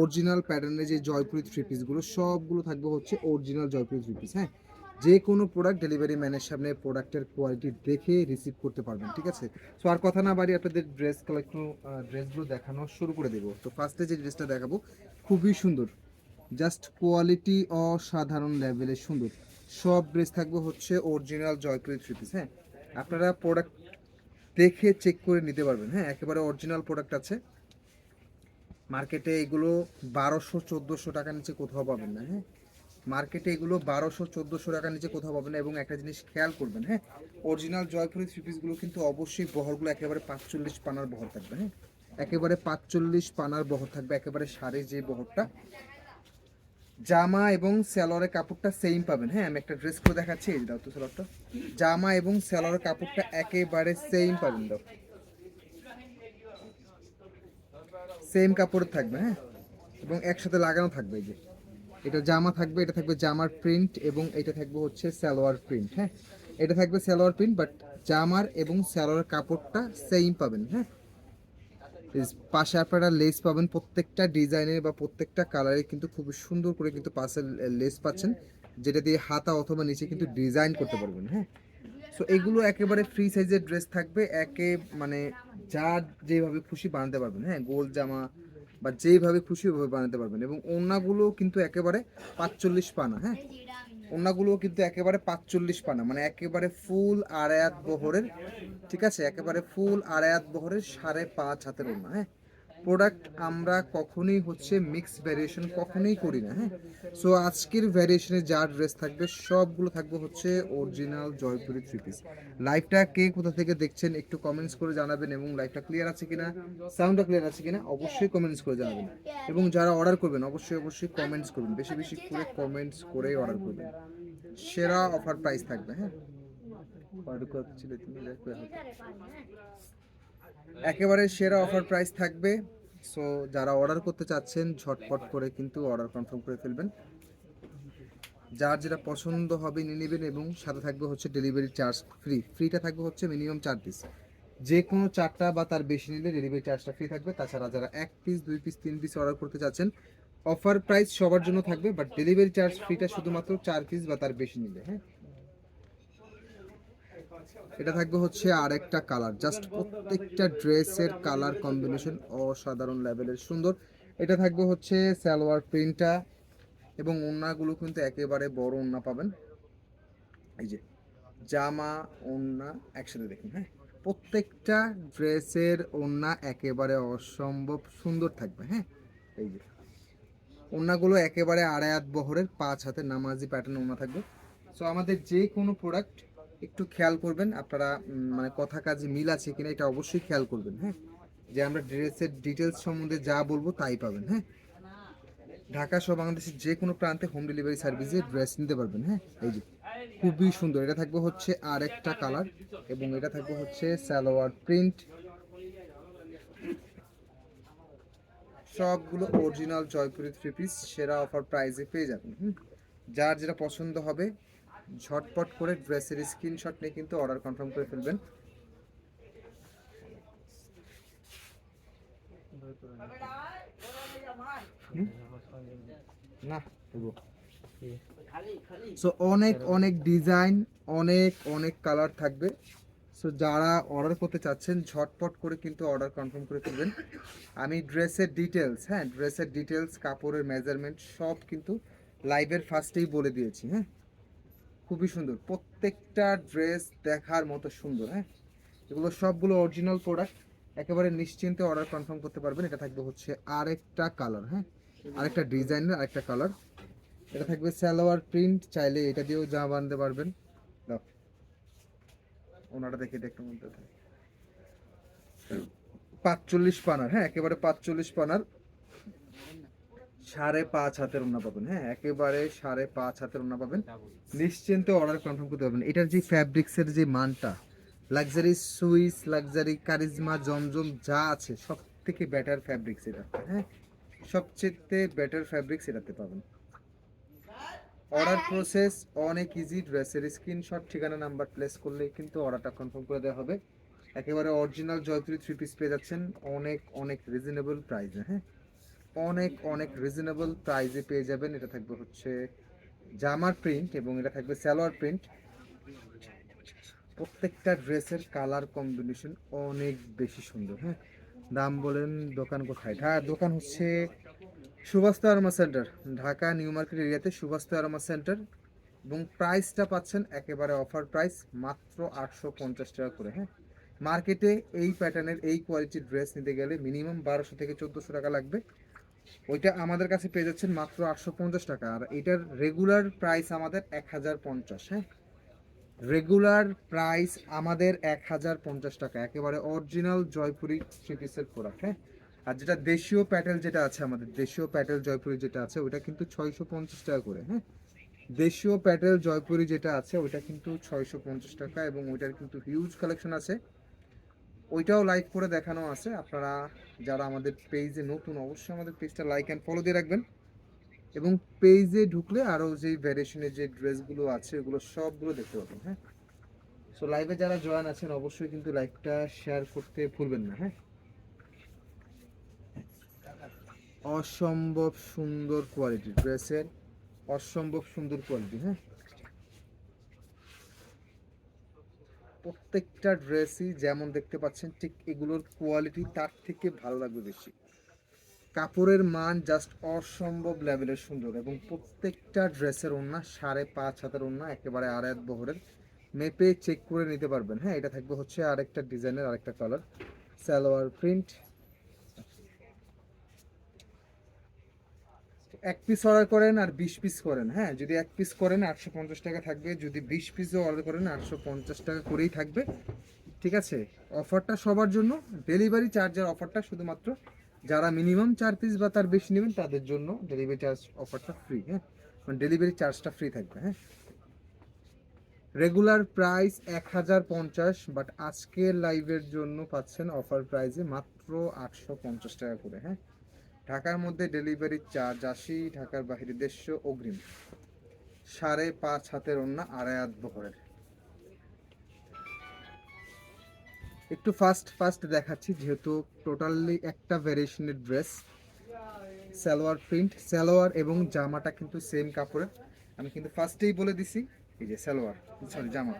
Original প্যাটার্নের যে Jaipuri three পিসগুলো সবগুলো থাকবে হচ্ছে অরিজিনাল জয়পুরি থ্রি পিস হ্যাঁ? যে কোনো প্রোডাক্ট ডেলিভারি ম্যানের সামনে প্রোডাক্টের কোয়ালিটি দেখে রিসিভ করতে পারবেন, ঠিক আছে? সো আর কথা না বাড়ি আপনাদের ড্রেস কালেকশন ড্রেসগুলো দেখানো শুরু করে দেবো। তো ফার্স্টে যে ড্রেসটা দেখাবো, খুবই সুন্দর। জাস্ট কোয়ালিটি অসাধারণ লেভেলের সুন্দর। সব ড্রেস থাকবে হচ্ছে অরিজিনাল জয়পুরি থ্রি পিস হ্যাঁ? আপনারা প্রোডাক্ট দেখে চেক করে নিতে পারবেন হ্যাঁ? একেবারে অরিজিনাল প্রোডাক্ট আছে। মার্কেটে এগুলো বারোশো, চোদ্দোশো টাকার নিচে কোথাও পাবেন না হ্যাঁ? মার্কেটে এগুলো বারোশো, চোদ্দোশো টাকার নিচে কোথাও পাবেন না, এবং একটা জিনিস খেয়াল করবেন হ্যাঁ? অরিজিনাল জয়পুরি থ্রি পিসগুলো কিন্তু অবশ্যই বহরগুলো একেবারে পাঁচচল্লিশ পানার বহর থাকবে হ্যাঁ? একেবারে পাঁচচল্লিশ পানার বহর থাকবে, একেবারে শাড়ির যে বহরটা। জামা এবং স্যালোয়ারের কাপড়টা সেম পাবেন হ্যাঁ? আমি একটা ড্রেস করে দেখাচ্ছি, এই দাও তো জামা এবং স্যালোয়ারের কাপড়টা একেবারে সেম পাবেন, দাও। সেম কাপড় থাকবে হ্যাঁ? এবং একসাথে লাগানো থাকবে যে। এটা জামা থাকবে, এটা থাকবে জামার প্রিন্ট এবং এটা থাকবে হচ্ছে সালোয়ার প্রিন্ট হ্যাঁ? এটা থাকবে সালোয়ার প্রিন্ট বাট জামার এবং সালোয়ার কাপড়টা সেম পাবেন হ্যাঁ? পাশে আপনারা লেস পাবেন, প্রত্যেকটা ডিজাইনের বা প্রত্যেকটা কালারে কিন্তু খুব সুন্দর করে কিন্তু পাশে লেস পাচ্ছেন, যেটা দিয়ে হাতা অথবা নিচে কিন্তু ডিজাইন করতে পারবেন হ্যাঁ? সো এগুলো একেবারে ফ্রি সাইজের ড্রেস থাকবে। একে মানে যা যেভাবে খুশি বানাতে পারবেন। হ্যাঁ গোল জামা বা যেভাবে খুশি ওইভাবে বানাতে পারবেন। এবং ওড়নাগুলো কিন্তু একেবারে পাঁচচল্লিশ পানা হ্যাঁ? ওড়নাগুলো কিন্তু একেবারে পাঁচচল্লিশ পানা মানে একেবারে ফুল আড়ায়াত বহরের, ঠিক আছে? একেবারে ফুল আড়ায়াত বহরের সাড়ে পাঁচ হাতের ওনা হ্যাঁ? প্রোডাক্ট আমরা কখনোই হচ্ছে মিক্স ভ্যারিয়েশন কখনোই করি না হ্যাঁ? সো আজকের ভ্যারিয়েশনে যা ড্রেস থাকবে সবগুলো থাকবে হচ্ছে অরিজিনাল জয়পুরি থ্রি পিস লাইভটা কে কোথা থেকে দেখছেন একটু কমেন্টস করে জানাবেন এবং লাইভটা ক্লিয়ার আছে কিনা সাউন্ডটা ক্লিয়ার আছে কিনা অবশ্যই কমেন্টস করে জানাবেন। এবং যারা অর্ডার করবেন অবশ্যই অবশ্যই কমেন্টস করবেন বেশি বেশি করে কমেন্টস করেই অর্ডার করবেন। সেরা অফার প্রাইস থাকবে হ্যাঁ। একেবারে সেরা অফার প্রাইস থাকবে। সো যারা অর্ডার করতে চাচ্ছেন, ঝটপট করে কিন্তু অর্ডার কনফার্ম করে ফেলবেন। যার যেটা পছন্দ হবে নিয়ে নেবেন এবং সাথে থাকবে হচ্ছে ডেলিভারি চার্জ ফ্রি ফ্রিটা থাকবে হচ্ছে মিনিমাম চার পিস যে কোনো চারটা বা তার বেশি নিলে ডেলিভারি চার্জটা ফ্রি থাকবে। তাছাড়া যারা এক পিস দুই পিস তিন পিস অর্ডার করতে চাচ্ছেন অফার প্রাইস সবার জন্য থাকবে বাট ডেলিভারি চার্জ ফ্রিটা শুধুমাত্র চার পিস বা তার বেশি নিলে হ্যাঁ? এটা থাকবে হচ্ছে আরেকটা কালার। জাস্ট প্রত্যেকটা ড্রেসের কালার কম্বিনেশন অসাধারণ লেভেলের সুন্দর। এটা থাকবে হচ্ছে সালোয়ার প্রিন্টটা এবং ওড়নাগুলো কিন্তু একেবারে বড় ওড়না পাবেন। এই যে জামা ওড়না একসাথে দেখুন হ্যাঁ? প্রত্যেকটা ড্রেসের ওড়না একেবারে অসম্ভব সুন্দর থাকবে হ্যাঁ? এই যে ওড়নাগুলো একেবারে আড়ায়াত বহরের পাঁচ হাতে নামাজি প্যাটার্ন ওড়না থাকবে। সো আমাদের যে কোনো প্রোডাক্ট একটু খেয়াল করবেন, আপনারা মানে কথা কাজে মিল আছে কিনা এটা অবশ্যই খেয়াল করবেন হ্যাঁ? যে আমরা ড্রেসের ডিটেলস সম্বন্ধে যা বলব তাই পাবেন হ্যাঁ? ঢাকা সহ বাংলাদেশের যে কোনো প্রান্তে হোম ডেলিভারি সার্ভিসে ড্রেস নিতে পারবেন হ্যাঁ? এই যে, খুবই সুন্দর। এটা থাকবে হচ্ছে আরেকটা কালার এবং এটা থাকবে হচ্ছে সালোয়ার প্রিন্ট সবগুলো অরিজিনাল জয়পুরি থ্রি পিস সেরা অফার প্রাইসে পেয়ে যাবেন, হুম। যার যেটা পছন্দ হবে ঝটপট করে ড্রেসের স্ক্রিনশট নিয়ে কিন্তু অর্ডার কনফার্ম করে ফেলবেন? না সো অনেক অনেক ডিজাইন, অনেক অনেক কালার থাকবে। সো যারা অর্ডার করতে চাচ্ছেন, ঝটপট করে কিন্তু অর্ডার কনফার্ম করে ফেলবেন। আমি ড্রেসের ডিটেলস হ্যাঁ ড্রেসের ডিটেলস কাপড়ের মেজারমেন্ট সব কিন্তু লাইভের ফার্স্টেই বলে দিয়েছি হ্যাঁ। খুবই সুন্দর। প্রত্যেকটা ড্রেস দেখার মতো সুন্দর হ্যাঁ? এগুলো সবগুলো অরিজিনাল প্রোডাক্ট একেবারে নিশ্চিন্তে অর্ডার কনফার্ম করতে পারবেন। এটা থাকবে হচ্ছে আরেকটা কালার হ্যাঁ? আরেকটা ডিজাইনের আরেকটা কালার এটা থাকবে সালোয়ার প্রিন্ট চাইলে এটা দিয়েও জামা বানাতে পারবেন। ওনাটা দেখে একটু মধ্যে পাঁচচল্লিশ পানার হ্যাঁ? একেবারে পাঁচচল্লিশ পানার সাড়ে পাঁচ হাতের ওনা পাবেন হ্যাঁ একেবারে সাড়ে পাঁচ হাতের ওনা পাবেন। নিশ্চিন্তে অর্ডার কনফার্ম করতে পারবেন। এটার যে ফ্যাব্রিক্সের যে মানটা লাক্সারি সুইস লাক্সারি কারিজমা জমজম যা আছে সব থেকে বেটার ফ্যাব্রিক্স এটা হ্যাঁ সবচেয়ে বেটার ফ্যাব্রিক্স এটাতে পাবেন। অর্ডার প্রসেস অনেক ইজি ড্রেসের স্ক্রিনশট ঠিকানা নাম্বার প্লেস করলেই কিন্তু অর্ডারটা কনফার্ম করে দেওয়া হবে। একেবারে অরিজিনাল জয়পুরি থ্রি পিস পেয়ে যাচ্ছেন অনেক অনেক রিজনেবল প্রাইসে হ্যাঁ। অনেক অনেক রিজনেবল প্রাইজে পেয়ে যাবেন। এটা থাকবে হচ্ছে জামার প্রিন্ট এবং এটা থাকবে সালোয়ার প্রিন্ট প্রত্যেকটা ড্রেসের কালার কম্বিনেশন অনেক বেশি সুন্দর হ্যাঁ? দাম বলেন দোকান কোথায়? হ্যাঁ দোকান হচ্ছে সুভাস্তা আরমা সেন্টার ঢাকা, নিউ মার্কেট এরিয়াতে সুভাস্তা আরমা সেন্টার এবং প্রাইসটা পাচ্ছেন একেবারে অফার প্রাইস মাত্র আটশো পঞ্চাশ টাকা করে হ্যাঁ? মার্কেটে এই প্যাটার্নের এই কোয়ালিটির ড্রেস নিতে গেলে মিনিমাম বারোশো থেকে চোদ্দোশো টাকা লাগবে। ওইটা আমাদের কাছে পেয়ে যাচ্ছেন মাত্র আটশো পঞ্চাশ টাকা। আর এটার রেগুলার প্রাইস আমাদের এক হাজার পঞ্চাশ হ্যাঁ? রেগুলার প্রাইস আমাদের এক হাজার পঞ্চাশ টাকা, একেবারে অরিজিনাল জয়পুরি থ্রি প্রোডাক্ট হ্যাঁ? আর যেটা দেশীয় প্যাটেল যেটা আছে আমাদের, দেশীয় প্যাটেল জয়পুরি যেটা আছে ওটা কিন্তু ছয়শো পঞ্চাশ টাকা করে হ্যাঁ? দেশীয় প্যাটেল জয়পুরি যেটা আছে, ওইটা কিন্তু ছয়শো পঞ্চাশ টাকা এবং ওইটার কিন্তু হিউজ কালেকশন আছে। ওইটাও লাইক করে দেখানো আছে। আপনারা যারা আমাদের পেজে নতুন, অবশ্যই আমাদের পেজটা লাইক অ্যান্ড ফলো দিয়ে রাখবেন। এবং পেজে ঢুকলে আরও যে ভ্যারিয়েশনের যে ড্রেসগুলো আছে ওগুলো সবগুলো দেখতে পাবেন হ্যাঁ? সো লাইভে যারা জয়েন আছেন, অবশ্যই কিন্তু লাইভটা শেয়ার করতে ভুলবেন না হ্যাঁ? অসম্ভব সুন্দর কোয়ালিটি ড্রেসের অসম্ভব সুন্দর কোয়ালিটি হ্যাঁ? প্রত্যেকটা ড্রেসই যেমন দেখতে পাচ্ছেন, ঠিক এগুলোর কোয়ালিটি তার থেকে ভালো লাগবে বেশি। কাপড়ের মান জাস্ট অসম্ভব লেভেলের সুন্দর এবং প্রত্যেকটা ড্রেসের ওড়না সাড়ে পাঁচ হাতের ওড়না, একেবারে আড়াই বহরের। মেপে চেক করে নিতে পারবেন। হ্যাঁ এটা থাকবে হচ্ছে আরেকটা ডিজাইনের আরেকটা কালার সালোয়ার প্রিন্ট এক পিস অর্ডার করেন আর বিশ পিস করেন হ্যাঁ? যদি এক পিস করেন, আটশো পঞ্চাশ টাকা থাকবে। যদি বিশ পিসও অর্ডার করেন, আটশো পঞ্চাশ টাকা করেই থাকবে। ঠিক আছে? অফারটা সবার জন্য। ডেলিভারি চার্জের অফারটা শুধুমাত্র যারা মিনিমাম চার পিস বা তার বেশি নেবেন, তাদের জন্য ডেলিভারি চার্জ অফারটা ফ্রি হ্যাঁ? মানে ডেলিভারি চার্জটা ফ্রি থাকবে হ্যাঁ? রেগুলার প্রাইস এক হাজার পঞ্চাশ বাট আজকের লাইভের জন্য পাচ্ছেন অফার প্রাইসে মাত্র আটশো পঞ্চাশ টাকা করে হ্যাঁ? ঢাকার মধ্যে ডেলিভারি চার্জ আশি ঢাকার বাইরে দেড়শো অগ্রিম। সাড়ে পাঁচ হাতের অন্য আড়াই হাত বহরের। একটু ফাস্ট ফাস্ট দেখাচ্ছি, যেহেতু টোটালি একটা ভ্যারিয়েশনের ড্রেস সালোয়ার প্রিন্ট সালোয়ার এবং জামাটা কিন্তু সেম কাপড়ের। আমি কিন্তু ফার্স্টেই বলে দিছি, এই যে সালোয়ার সরি জামা।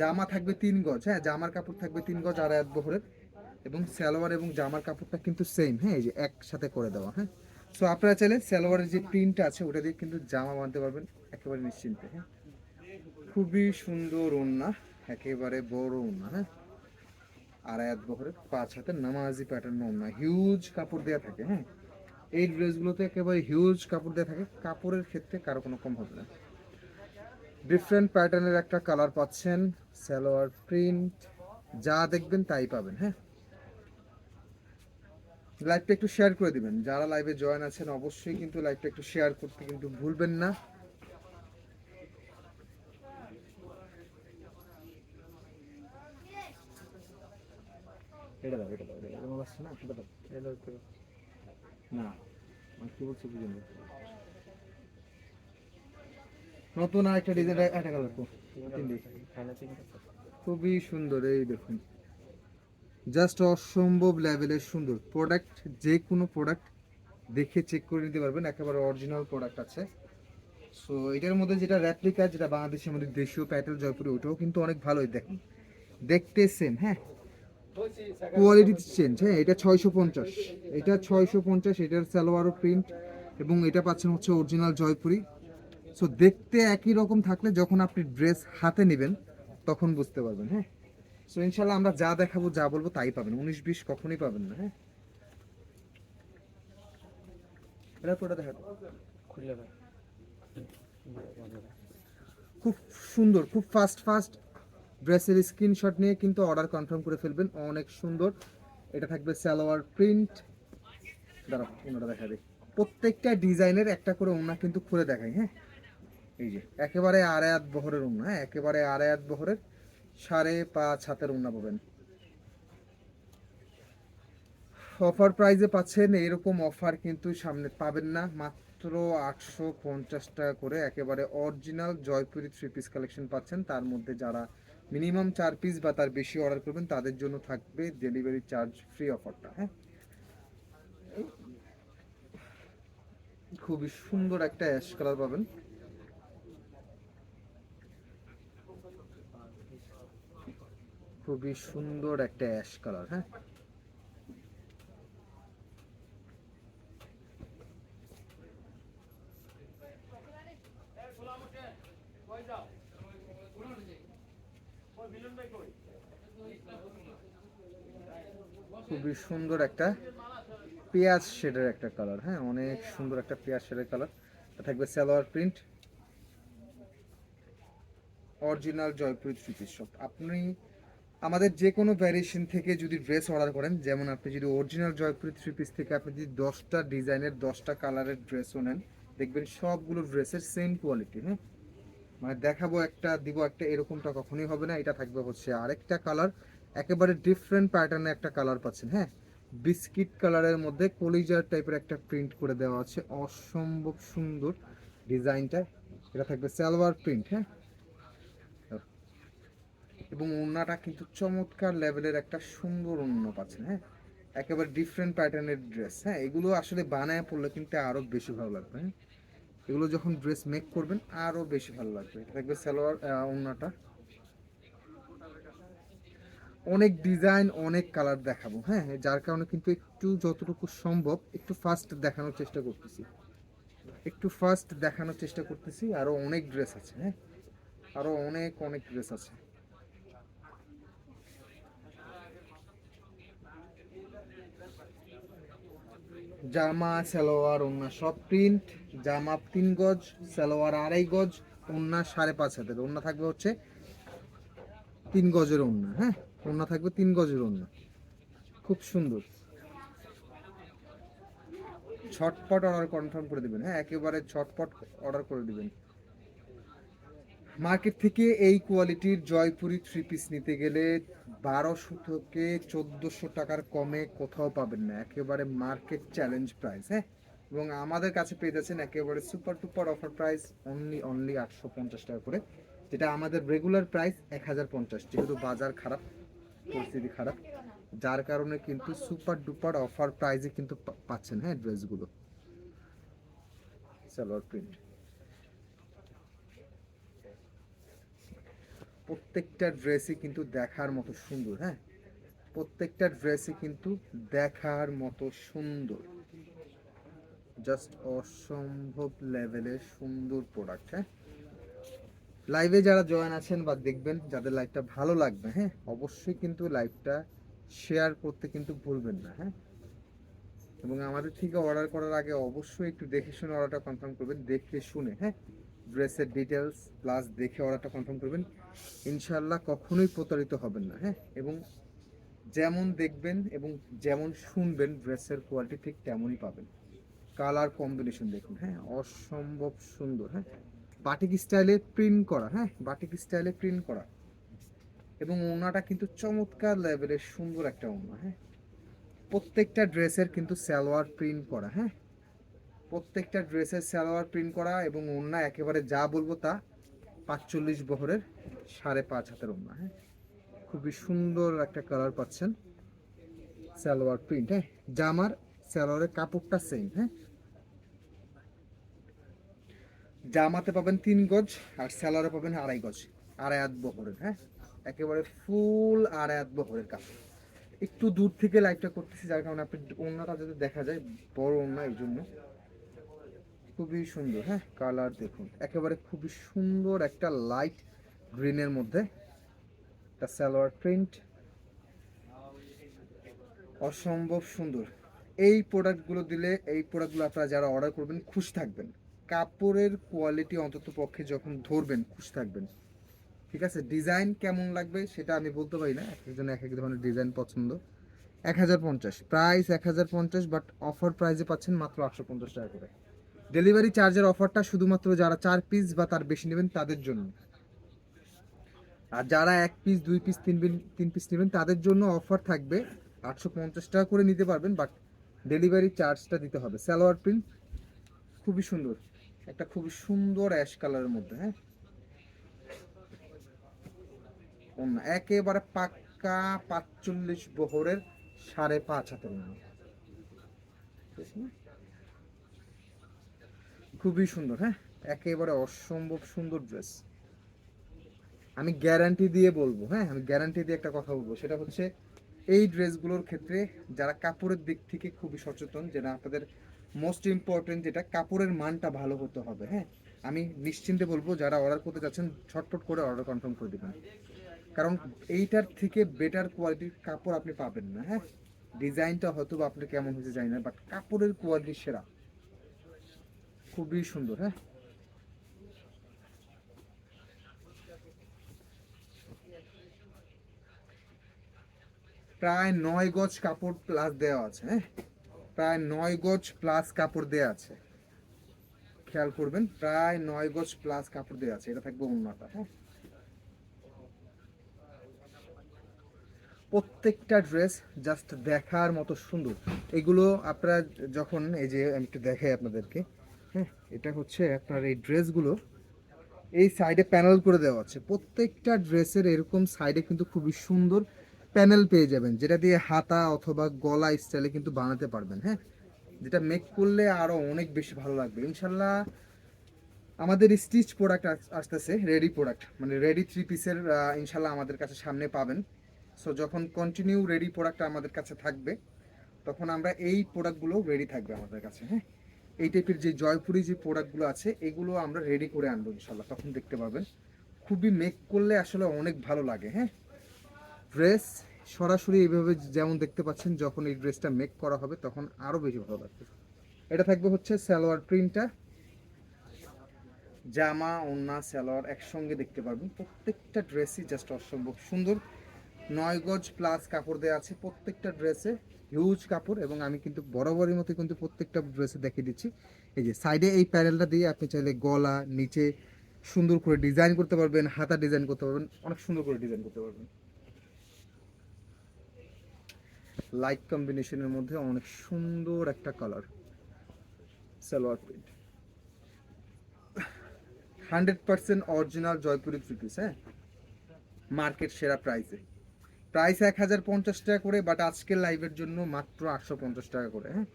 জামা থাকবে তিন গজ হ্যাঁ জামার কাপড় থাকবে তিন গজ আড়াই হাত বহরের। এবং সালোয়ার এবং জামার কাপড়টা কিন্তু সেম হ্যাঁ এই যে একসাথে করে দেওয়া হ্যাঁ? সো আপনারা চাইলে সালোয়ারের যে প্রিন্ট আছে, ওটা দিয়ে কিন্তু জামা বানাতে পারবেন একেবারে নিশ্চিন্তে হ্যাঁ? খুবই সুন্দর ওড়না, একেবারে বড় ওড়না হ্যাঁ? আড়ায়াত বহরের পাঁচ হাতে নামাজি প্যাটার্ন ওড়না হিউজ কাপড় দেওয়া থাকে হ্যাঁ? এই ড্রেসগুলোতে একেবারে হিউজ কাপড় দেওয়া থাকে, কাপড়ের ক্ষেত্রে কারও কোনো কম হবে না। ডিফারেন্ট প্যাটার্নের একটা কালার পাচ্ছেন, সালোয়ার প্রিন্ট যা দেখবেন তাই পাবেন হ্যাঁ? লাইভটা একটু শেয়ার করে দিবেন। যারা লাইভে জয়েন আছেন অবশ্যই কিন্তু লাইভটা একটু শেয়ার করতে কিন্তু ভুলবেন না। এটা দাও এটা দাও এটা দাও। আসছে না? এটা দাও। এটা দাও না আমি কি বলছি বুঝুন নতুন আরেকটা ডিজাইন একটা কালার খুবই সুন্দর এই দেখুন। জাস্ট অসম্ভব লেভেলের সুন্দর প্রোডাক্ট যে কোনো প্রোডাক্ট দেখে চেক করে নিতে পারবেন, একেবারে অরিজিনাল প্রোডাক্ট আছে। সো এটার মধ্যে যেটা র্যাপ্লিকা যেটা বাংলাদেশের মধ্যে দেশীয় প্যাটেল জয়পুরি, ওটাও কিন্তু অনেক ভালোই দেখুন দেখতে সেম হ্যাঁ? কোয়ালিটি চেঞ্জ হ্যাঁ এটা ছয়শো পঞ্চাশ। এটা ছয়শো পঞ্চাশ, এটার সালোয়ারও প্রিন্ট এবং এটা পাচ্ছেন হচ্ছে অরিজিনাল জয়পুরি। সো দেখতে একই রকম থাকলে যখন আপনি ড্রেস হাতে নেবেন, তখন বুঝতে পারবেন হ্যাঁ? সো ইনশাল্লাহ আমরা যা দেখাবো যা বলব তাই পাবেন। উনিশ বিশ কখনোই পাবেন না হ্যাঁ? এটা পুরোটা দেখা খুব সুন্দর খুব ফাস্ট ফাস্ট ড্রেসের স্ক্রিনশট নিয়ে কিন্তু অর্ডার কনফার্ম করে ফেলবেন। অনেক সুন্দর। এটা থাকবে সালোয়ার প্রিন্ট দাঁড়া ওনাটা দেখা দিই। প্রত্যেকটা ডিজাইনের একটা করে ওনা কিন্তু খুলে দেখাই হ্যাঁ? এই যে একেবারে আড়ায়াত বহরের ওনা হ্যাঁ? একেবারে আড়ায়াত বহরের। সাড়ে পাঁচ হাতের ওনা পাবেন। অফার প্রাইজে পাচ্ছেন এরকম অফার কিন্তু সামনে পাবেন না। মাত্র আটশো পঞ্চাশ টাকা করে একেবারে original Jaipuri three piece collection পাচ্ছেন। তার মধ্যে যারা মিনিমাম চার পিস বা তার বেশি অর্ডার করবেন, তাদের জন্য থাকবে ডেলিভারি চার্জ ফ্রি অফারটা হ্যাঁ। খুবই সুন্দর একটা অ্যাশ কালার পাবেন। খুবই সুন্দর একটা অ্যাশ কালার হ্যাঁ? খুবই সুন্দর একটা পেঁয়াজ শেডের একটা কালার হ্যাঁ? অনেক সুন্দর একটা পেঁয়াজ শেডের কালার থাকবে salwar print original Jaipuri three piece আপনি আমাদের যে কোনো ভ্যারিয়েশন থেকে যদি ড্রেস অর্ডার করেন, যেমন আপনি যদি অরিজিনাল জয়পুরি থ্রি পিস থেকে আপনি যদি দশটা ডিজাইনের দশটা কালারের ড্রেসও নেন, দেখবেন সবগুলো ড্রেসের সেম কোয়ালিটি হ্যাঁ মানে দেখাবো একটা, দিব একটা, এরকমটা কখনোই হবে না। এটা থাকবে হচ্ছে আরেকটা কালার একেবারে ডিফারেন্ট প্যাটার্নে একটা কালার পাচ্ছেন হ্যাঁ? বিস্কিট কালারের মধ্যে কলিজার টাইপের একটা প্রিন্ট করে দেওয়া আছে। অসম্ভব সুন্দর ডিজাইনটা এটা থাকবে সালোয়ার প্রিন্ট হ্যাঁ? এবং ওড়নাটা কিন্তু চমৎকার লেভেলের একটা সুন্দর ওড়না পাচ্ছেন হ্যাঁ? একেবারে ডিফারেন্ট প্যাটার্নের ড্রেস হ্যাঁ? এগুলো আসলে বানায় পড়লে কিন্তু আরও বেশি ভালো লাগবে হ্যাঁ? এগুলো যখন ড্রেস মেক করবেন আরও বেশি ভালো লাগবে। থাকবে সালোয়ার ওড়নাটা অনেক ডিজাইন অনেক কালার দেখাবো হ্যাঁ? যার কারণে কিন্তু একটু যতটুকু সম্ভব একটু ফাস্ট দেখানোর চেষ্টা করতেছি। একটু ফাস্ট দেখানোর চেষ্টা করতেছি আরও অনেক ড্রেস আছে হ্যাঁ? আরও অনেক অনেক ড্রেস আছে। জামা, সালোয়ার ওন্না সব প্রিন্ট জামা তিন গজ, সালোয়ার আড়াই গজ ওন্না সাড়ে পাঁচ হাতের। ওন্না থাকবে হচ্ছে তিন গজের ওন্না হ্যাঁ? ওন্না থাকবে তিন গজের ওন্না খুব সুন্দর। ছটপট অর্ডার কনফার্ম করে দিবেন হ্যাঁ? একেবারে ছটপট অর্ডার করে দিবেন। মার্কেট থেকে এই কোয়ালিটির জয়পুরি থ্রি পিস নিতে গেলে বারোশো থেকে চোদ্দোশো টাকার কমে কোথাও পাবেন না। একেবারে মার্কেট চ্যালেঞ্জ প্রাইস হ্যাঁ? এবং আমাদের কাছে পেয়ে যাচ্ছেন একেবারে super duper offer price only only আটশো পঞ্চাশ টাকা করে, যেটা আমাদের রেগুলার প্রাইস এক হাজার পঞ্চাশ। যেহেতু বাজার খারাপ, পরিস্থিতি খারাপ, যার কারণে কিন্তু সুপার ডুপার অফার প্রাইসে কিন্তু পাচ্ছেন হ্যাঁ ড্রেসগুলো। সালোয়ার প্রিন্ট প্রত্যেকটা ড্রেসই কিন্তু দেখার মতো সুন্দর হ্যাঁ? প্রত্যেকটা ড্রেসই কিন্তু দেখার মতো সুন্দর। জাস্ট অসম্ভব লেভেলের সুন্দর প্রোডাক্ট হ্যাঁ? লাইভে যারা জয়েন আছেন বা দেখবেন, যাদের লাইভটা ভালো লাগবে হ্যাঁ? অবশ্যই কিন্তু লাইভটা শেয়ার করতে কিন্তু ভুলবেন না হ্যাঁ? এবং আমাদের থেকে অর্ডার করার আগে অবশ্যই একটু দেখে শুনে অর্ডারটা কনফার্ম করবেন, দেখে শুনে হ্যাঁ? ড্রেসের ডিটেলস প্লাস দেখে অর্ডারটা কনফার্ম করবেন। ইনশাল্লাহ কখনোই প্রতারিত হবেন না হ্যাঁ? এবং যেমন দেখবেন এবং যেমন শুনবেন ড্রেসের কোয়ালিটি ঠিক তেমনই পাবেন। কালার কম্বিনেশন দেখুন হ্যাঁ? অসম্ভব সুন্দর হ্যাঁ? বাটিক স্টাইলে প্রিন্ট করা হ্যাঁ? বাটিক স্টাইলে প্রিন্ট করা। এবং ওনাটা কিন্তু চমৎকার লেভেলের সুন্দর একটা ওনা হ্যাঁ? প্রত্যেকটা ড্রেসের কিন্তু সালোয়ার প্রিন্ট করা হ্যাঁ? প্রত্যেকটা ড্রেসের সালোয়ার প্রিন্ট করা এবং ওড়না একেবারে যা বলব তা পাঁচচল্লিশ বহরের সাড়ে পাঁচ হাতের ওড়না হ্যাঁ? খুবই সুন্দর একটা কালার পাচ্ছেন সালোয়ার প্রিন্ট হ্যাঁ? জামার সালোয়ারের কাপড়টা সেম হ্যাঁ? জামাতে পাবেন তিন গজ আর সালোয়ারে পাবেন আড়াই গজ, আড়াই হাত বহরের হ্যাঁ? একেবারে ফুল আড়াই হাত বহরের কাপড়। একটু দূর থেকে লাইভটা করতেছি, যার কারণে আপনি ওড়নাটা যাতে দেখা যায়, বড় ওড়না এই জন্য। খুবই সুন্দর হ্যাঁ? কালার দেখুন, একেবারে খুবই সুন্দর একটা লাইট গ্রিনের মধ্যে একটা সালোয়ার প্রিন্ট অসম্ভব সুন্দর। এই প্রোডাক্টগুলো দিলে, এই প্রোডাক্টগুলো আপনারা যারা অর্ডার করবেন, খুশি থাকবেন। কাপড়ের কোয়ালিটি অন্তত পক্ষে যখন ধরবেন, খুশি থাকবেন। ঠিক আছে? ডিজাইন কেমন লাগবে সেটা আমি বলতে পারি না। এক একজন এক এক ধরনের ডিজাইন পছন্দ। এক হাজার পঞ্চাশ। প্রাইস এক হাজার পঞ্চাশ বাট অফার প্রাইসে পাচ্ছেন মাত্র আটশো পঞ্চাশ টাকা করে। ডেলিভারি চার্জের অফারটা শুধুমাত্র যারা চার পিস বা তার বেশি নেবেন তাদের জন্য। আর যারা এক পিস দুই পিস তিন তিন পিস নেবেন তাদের জন্য অফার থাকবে। আটশো পঞ্চাশ টাকা করে নিতে পারবেন, বাট ডেলিভারি চার্জটা দিতে হবে। সালোয়ার প্রিন্ট খুবই সুন্দর। একটা খুবই সুন্দর অ্যাশ কালারের মধ্যে হ্যাঁ? একেবারে পাক্কা পাঁচচল্লিশ বহরের সাড়ে পাঁচ হাতের ওড়না। খুবই সুন্দর হ্যাঁ? একেবারে অসম্ভব সুন্দর ড্রেস আমি গ্যারান্টি দিয়ে বলব হ্যাঁ? আমি গ্যারান্টি দিয়ে একটা কথা বলব। সেটা হচ্ছে, এই ড্রেসগুলোর ক্ষেত্রে যারা কাপড়ের দিক থেকে খুবই সচেতন, যেটা আপনাদের মোস্ট ইম্পর্টেন্ট যেটা কাপড়ের মানটা ভালো হতে হবে হ্যাঁ? আমি নিশ্চিন্তে বলব, যারা অর্ডার করতে চাচ্ছেন ছটফট করে অর্ডার কনফার্ম করে দেবেন। কারণ এইটার থেকে বেটার কোয়ালিটির কাপড় আপনি পাবেন না হ্যাঁ? ডিজাইনটা হয়তো বা আপনি কেমন হয়েছে জানি না বাট কাপড়ের কোয়ালিটি সেরা। খুবই সুন্দর হ্যাঁ? প্রায় নয় গজ কাপড় প্লাস দেওয়া আছে হ্যাঁ? প্রায় নয় গজ প্লাস কাপড় দেওয়া আছে। খেয়াল করবেন, প্রায় নয় গজ প্লাস কাপড় দেওয়া আছে, এটা থাকবে অন্যটা হ্যাঁ? প্রত্যেকটা ড্রেস জাস্ট দেখার মতো সুন্দর। এগুলো আপনারা যখন, এই যে আমি একটু দেখাই আপনাদেরকে হ্যাঁ এটা হচ্ছে আপনার এই ড্রেসগুলো। এই সাইডে প্যানেল করে দেওয়া আছে। প্রত্যেকটা ড্রেসের এরকম সাইডে কিন্তু খুবই সুন্দর প্যানেল পেয়ে যাবেন, যেটা দিয়ে হাতা অথবা গলা স্টাইলে কিন্তু বানাতে পারবেন হ্যাঁ? যেটা মেক করলে আরও অনেক বেশি ভালো লাগবে। ইনশাল্লাহ আমাদের স্টিচ প্রোডাক্ট আসতেছে রেডি প্রোডাক্ট মানে রেডি থ্রি পিসের ইনশাল্লাহ আমাদের কাছে সামনে পাবেন। সো যখন কন্টিনিউ রেডি প্রোডাক্ট আমাদের কাছে থাকবে, তখন আমরা এই প্রোডাক্টগুলো রেডি থাকবে আমাদের কাছে হ্যাঁ? এই টাইপের যে জয়পুরি যে প্রোডাক্টগুলো আছে, এগুলো আমরা রেডি করে আনব ইনশাল্লাহ তখন দেখতে পাবেন। খুবই মেক করলে আসলে অনেক ভালো লাগে হ্যাঁ? ড্রেস সরাসরি এইভাবে যেমন দেখতে পাচ্ছেন, যখন এই ড্রেসটা মেক করা হবে, তখন আরও বেশি ভালো লাগবে। এটা থাকবে হচ্ছে সালোয়ার প্রিন্টটা জামা, ওন্না, সালোয়ার একসঙ্গে দেখতে পারবেন। প্রত্যেকটা ড্রেসই জাস্ট অসম্ভব সুন্দর। নয় গজ প্লাস কাপড় দেওয়া আছে প্রত্যেকটা ড্রেসে হিউজ কাপড় এবং আমি কিন্তু বরাবরের মতো কিন্তু প্রত্যেকটা ড্রেসে দেখিয়ে দিচ্ছি। এই যে সাইডে এই প্যানেলটা দিয়ে আপনি চাইলে গলা, নিচে সুন্দর করে ডিজাইন করতে পারবেন, হাতা ডিজাইন করতে পারবেন, অনেক সুন্দর করে ডিজাইন করতে পারবেন। লাইট কম্বিনেশনের মধ্যে অনেক সুন্দর একটা colour salwar print hundred percent original Jaipuri three piece হ্যাঁ? মার্কেট সেরা প্রাইসে প্রাইস এক হাজার পঞ্চাশ টাকা করে বাট আজকের লাইভের জন্য মাত্র আটশো পঞ্চাশ টাকা করে হ্যাঁ?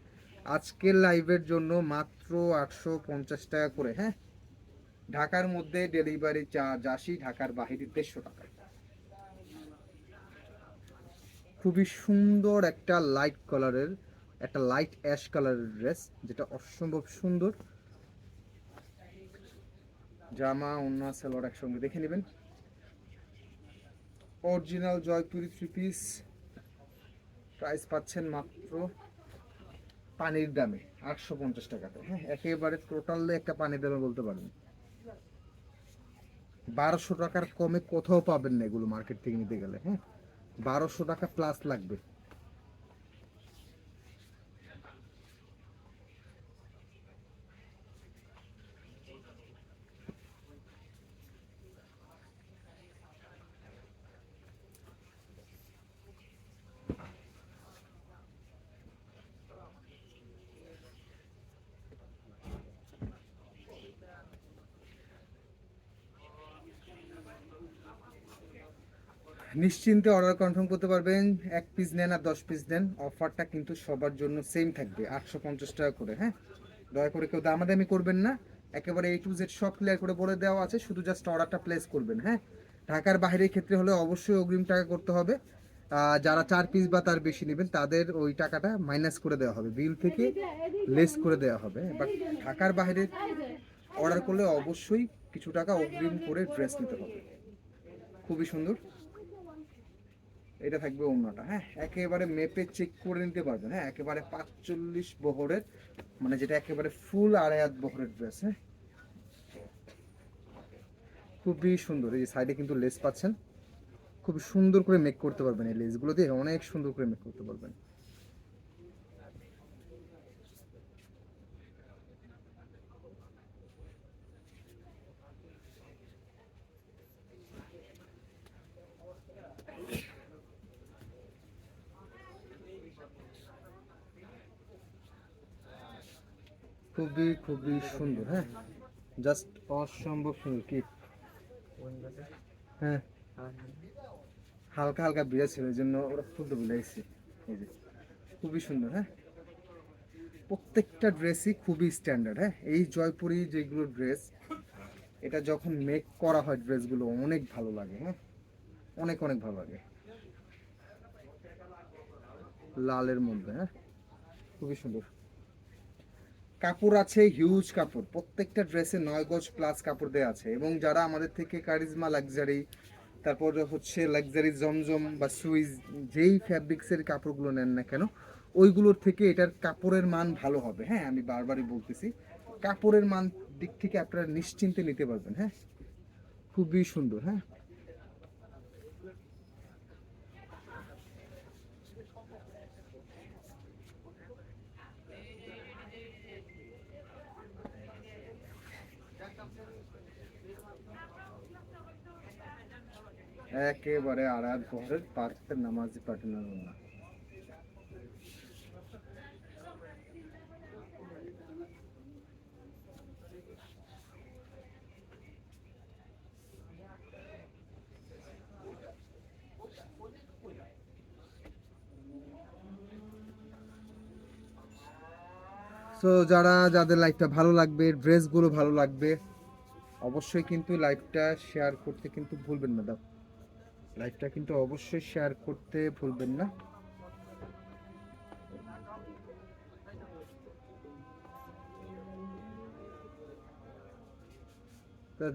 আজকের লাইভের জন্য মাত্র আটশো পঞ্চাশ টাকা করে হ্যাঁ? ঢাকার মধ্যে ডেলিভারি চার্জ আসি ঢাকার বাহিরে দেড়শো টাকা। খুবই সুন্দর একটা লাইট কালারের একটা লাইট অ্যাশ কালারের ড্রেস যেটা অসম্ভব সুন্দর। জামা অন্য সালোয়ার একসঙ্গে দেখে নেবেন। Original Jaipuri three piece. Price পাচ্ছেন মাত্র পানির দামে আটশো পঞ্চাশ টাকাতে। হ্যাঁ একেবারে টোটালি একটা পানির দামে বলতে পারেন। বারোশো টাকার কমে কোথাও পাবেন না এগুলো মার্কেট থেকে নিতে গেলে। হ্যাঁ বারোশো টাকা প্লাস লাগবে। নিশ্চিন্তে অর্ডার কনফার্ম করতে পারবেন, এক পিস নেন আর দশ পিস নেন অফারটা কিন্তু সবার জন্য সেম থাকবে, আটশো পঞ্চাশ টাকা করে হ্যাঁ? দয়া করে কেউ দামাদামি করবেন না, একেবারে এই টু জেড সব ক্লিয়ার করে বলে দেওয়া আছে, শুধু জাস্ট অর্ডারটা প্লেস করবেন হ্যাঁ? ঢাকার বাইরের ক্ষেত্রে হলে অবশ্যই অগ্রিম টাকা করতে হবে। যারা চার পিস বা তার বেশি নেবেন, তাদের ওই টাকাটা মাইনাস করে দেওয়া হবে বিল থেকে লেস করে দেওয়া হবে। বাট ঢাকার বাইরে অর্ডার করলে অবশ্যই কিছু টাকা অগ্রিম করে ড্রেস নিতে হবে। খুবই সুন্দর। এটা থাকবে অন্যটা হ্যাঁ? একেবারে মেপে চেক করে নিতে পারবেন হ্যাঁ? একেবারে পাঁচচল্লিশ বহরের মানে যেটা একেবারে ফুল আড়াই বহরের ড্রেস হ্যাঁ? খুবই সুন্দর, এই সাইডে কিন্তু লেস পাচ্ছেন। খুব সুন্দর করে মেক করতে পারবেন এই লেসগুলো দিয়ে অনেক সুন্দর করে মেক করতে পারবেন। খুবই খুবই সুন্দর হ্যাঁ? জাস্ট অসম্ভব সুন্দর, কি? হ্যাঁ। হালকা হালকা বিয়ে ছিল জন্য ওরা খুলতে ভুলে গেছি এই যে। খুবই সুন্দর হ্যাঁ? প্রত্যেকটা ড্রেসই খুবই স্ট্যান্ডার্ড হ্যাঁ? এই জয়পুরি যেগুলো ড্রেস এটা যখন মেক করা হয় ড্রেসগুলো অনেক ভালো লাগে হ্যাঁ? অনেক অনেক ভালো লাগে। লালের মধ্যে হ্যাঁ? খুবই সুন্দর। কাপড় আছে হিউজ কাপড়। প্রত্যেকটা ড্রেসে নয় গজ প্লাস কাপড় দেওয়া আছে। এবং যারা আমাদের থেকে কারিজমা লাক্সারি তারপর হচ্ছে লাক্সারি জমজম বা সুইজ, যেই ফ্যাব্রিক্সের কাপড়গুলো নেন না কেন, ওইগুলোর থেকে এটার কাপড়ের মান ভালো হবে। হ্যাঁ আমি বারবারই বলতেছি, কাপড়ের মান দিক থেকে আপনারা নিশ্চিন্তে নিতে পারবেন। হ্যাঁ খুবই সুন্দর। হ্যাঁ। একেবারে আড়াত বহরের পাঁচটা নামাজি পাঠানোর না সো যারা, যাদের লাইফটা ভালো লাগবে ড্রেসগুলো ভালো লাগবে অবশ্যই কিন্তু লাইভটা শেয়ার করতে কিন্তু ভুলবেন না দাও লাইভটা কিন্তু অবশ্যই শেয়ার করতে ভুলবেন না।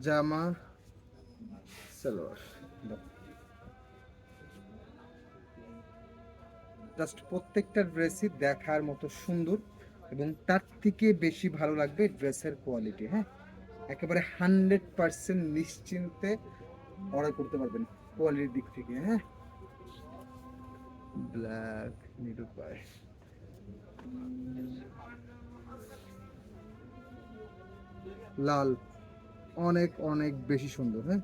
জামা, সালোয়ার জাস্ট প্রত্যেকটা ড্রেসই দেখার মতো সুন্দর এবং তার থেকে বেশি ভালো লাগবে ড্রেসের কোয়ালিটি হ্যাঁ? একেবারে হান্ড্রেড পার্সেন্ট নিশ্চিন্তে অর্ডার করতে পারবেন কোয়ালিটির দিক থেকে হ্যাঁ? ব্ল্যাক নিরুপায় লাল। অনেক অনেক বেশি সুন্দর হ্যাঁ?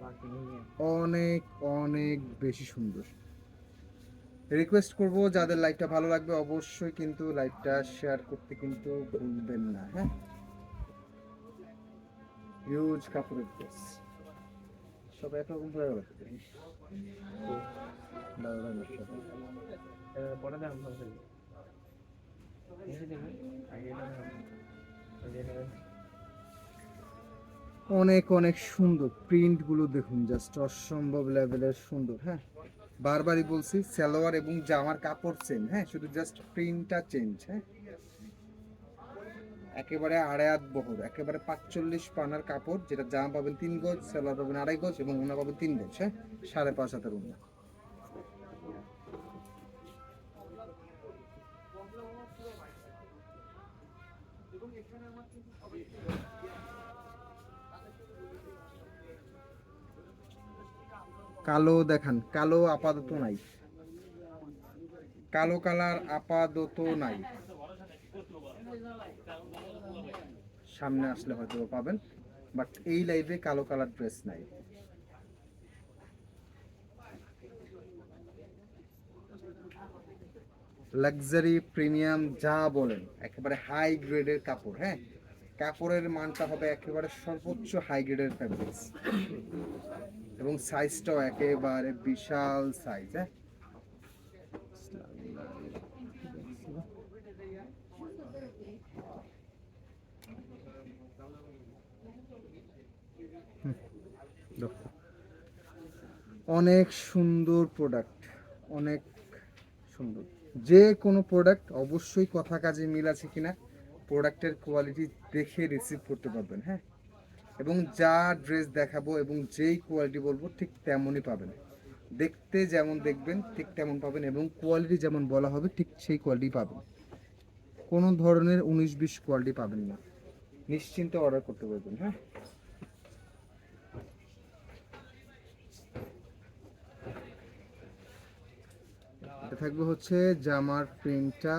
অনেক অনেক বেশি সুন্দর। রিকোয়েস্ট করব, যাদের লাইভটা ভালো লাগবে, অবশ্যই কিন্তু লাইভটা শেয়ার করতে কিন্তু ভুলবেন না হ্যাঁ? হিউজ কাপড়ের ড্রেস সব একরকম দাম এটা আগে এটা অনেক অনেক সুন্দর। প্রিন্টগুলো দেখুন জাস্ট অসম্ভব লেভেলের সুন্দর হ্যাঁ? বারবারই বলছি সালোয়ার এবং জামার কাপড় সেম হ্যাঁ? শুধু জাস্ট প্রিন্টটা চেঞ্জ হ্যাঁ? একেবারে আড়ায়াত বহর, একেবারে পাঁচচল্লিশ পানার কাপড়, যেটা জামা পাবেন তিন গজ সালোয়ার পাবেন আড়াই গজ এবং ওনা পাবেন তিন গজ হ্যাঁ? সাড়ে পাঁচ হাতের ওনা। কালো দেখান, কালো আপাতত নাই। কালো কালার আপাতত নাই। সামনে আসলে হয়তো পাবেন বাট এই লাইভে কালো কালার ড্রেস নাই। লাক্সারি প্রিমিয়াম যা বলেন, একেবারে হাই গ্রেডের কাপড় হ্যাঁ? কাপড়ের মানটা হবে একেবারে সর্বোচ্চ হাই গ্রেডের ফ্যাব্রিক্স এবং সাইজটাও একেবারে বিশাল সাইজ হ্যাঁ? অনেক সুন্দর প্রোডাক্ট অনেক সুন্দর। যে কোনো প্রোডাক্ট অবশ্যই কথা কাজে মিল আছে কিনা প্রোডাক্টের কোয়ালিটি দেখে রিসিভ করতে পারবেন হ্যাঁ? এবং যা ড্রেস দেখাবো এবং যেই কোয়ালিটি বলব ঠিক তেমনই পাবেন। দেখতে যেমন দেখবেন, ঠিক তেমন পাবেন এবং কোয়ালিটি যেমন বলা হবে ঠিক সেই কোয়ালিটি পাবেন। কোনো ধরনের উনিশ বিশ কোয়ালিটি পাবেন না। নিশ্চিন্তে অর্ডার করতে পারবেন হ্যাঁ? থাকবে হচ্ছে জামার প্রিন্টটা,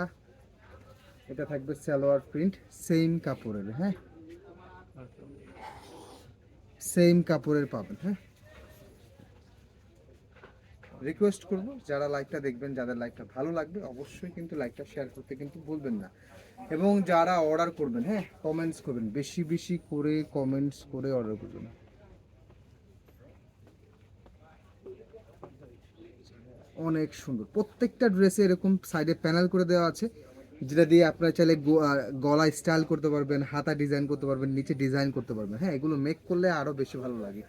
এটা থাকবে সালোয়ার প্রিন্ট সেম কাপড়ের হ্যাঁ? সেম কাপড়ের পাবেন হ্যাঁ? রিকোয়েস্ট করব, যারা লাইভটা দেখবেন, যাদের লাইভটা ভালো লাগবে, অবশ্যই কিন্তু লাইভটা শেয়ার করতে কিন্তু ভুলবেন না। এবং যারা অর্ডার করবেন হ্যাঁ কমেন্টস করবেন, বেশি বেশি করে কমেন্টস করে অর্ডার করবেন। অনেক সুন্দর। প্রত্যেকটা ড্রেসে এরকম সাইডে প্যানেল করে দেওয়া আছে, যেটা দিয়ে আপনারা চাইলে গলা স্টাইল করতে পারবেন, হাতা ডিজাইন করতে পারবেন, নিচে ডিজাইন করতে পারবেন। হ্যাঁ এগুলো মেক করলে আরও বেশি ভালো লাগে।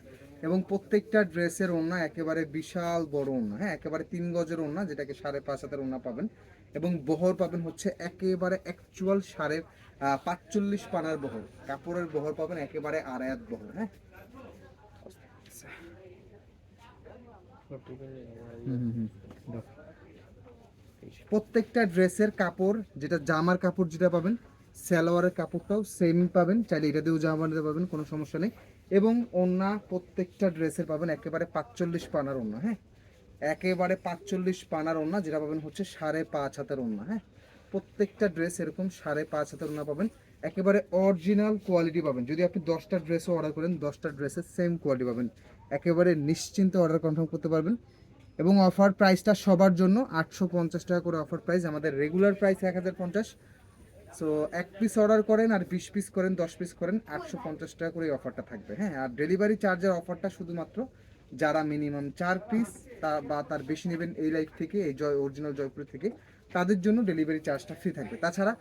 এবং প্রত্যেকটা ড্রেসের ওড়না একেবারে বিশাল বড় ওড়না। হ্যাঁ একেবারে তিন গজের ওড়না, যেটাকে সাড়ে পাঁচ হাতের ওড়না পাবেন। এবং বহর পাবেন হচ্ছে একেবারে অ্যাকচুয়াল সাড়ে পাঁচচল্লিশ পানার বহর। কাপড়ের বহর পাবেন একেবারে আড়ায়াত বহর। হ্যাঁ ফোর্টি করে প্রত্যেকটা ড্রেসের কাপড়, যেটা জামার কাপড় যেটা পাবেন, সালোয়ারের কাপড়টাও সেম পাবেন। চাইলে এটা দিয়েও জামা বানাতে পারবেন, কোনো সমস্যা নেই। এবং ওড়না প্রত্যেকটা ড্রেসের পাবেন একেবারে পাঁচচল্লিশ পানার ওড়না হ্যাঁ? একেবারে পাঁচচল্লিশ পানার ওড়না, যেটা পাবেন হচ্ছে সাড়ে পাঁচ হাতের ওড়না হ্যাঁ? প্রত্যেকটা ড্রেস এরকম সাড়ে পাঁচ হাতের ওড়না পাবেন। একেবারে অরিজিনাল কোয়ালিটি পাবেন। যদি আপনি দশটা ড্রেসও অর্ডার করেন, দশটা ড্রেসের সেম কোয়ালিটি পাবেন। একেবারে নিশ্চিন্তে অর্ডার কনফার্ম করতে পারবেন। এবং অফার প্রাইসটা সবার জন্য আটশো পঞ্চাশ টাকা করে অফার প্রাইস আমাদের রেগুলার প্রাইস এক হাজার পঞ্চাশ। সো এক পিস অর্ডার করেন আর বিশ পিস করেন, দশ পিস করেন, আটশো পঞ্চাশ টাকা করে অফারটা থাকবে। হ্যাঁ আর ডেলিভারি চার্জের অফারটা শুধুমাত্র যারা মিনিমাম চার পিস তা বা তার বেশি নেবেন এই লাইফ থেকে, এই জয় অরিজিনাল জয়পুর থেকে, তাদের জন্য ডেলিভারি চার্জটা ফ্রি থাকবে। তাছাড়া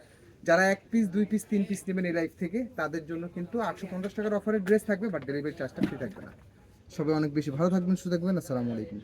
যারা এক পিস দুই পিস তিন পিস নেবেন এই লাইফ থেকে, তাদের জন্য কিন্তু আটশো পঞ্চাশ টাকার অফারের ড্রেস থাকবে বাট ডেলিভারি চার্জটা ফ্রি থাকবে না। সবাই অনেক বেশি ভালো থাকবেন সুস্থ থাকবেন। আসসালামু আলাইকুম।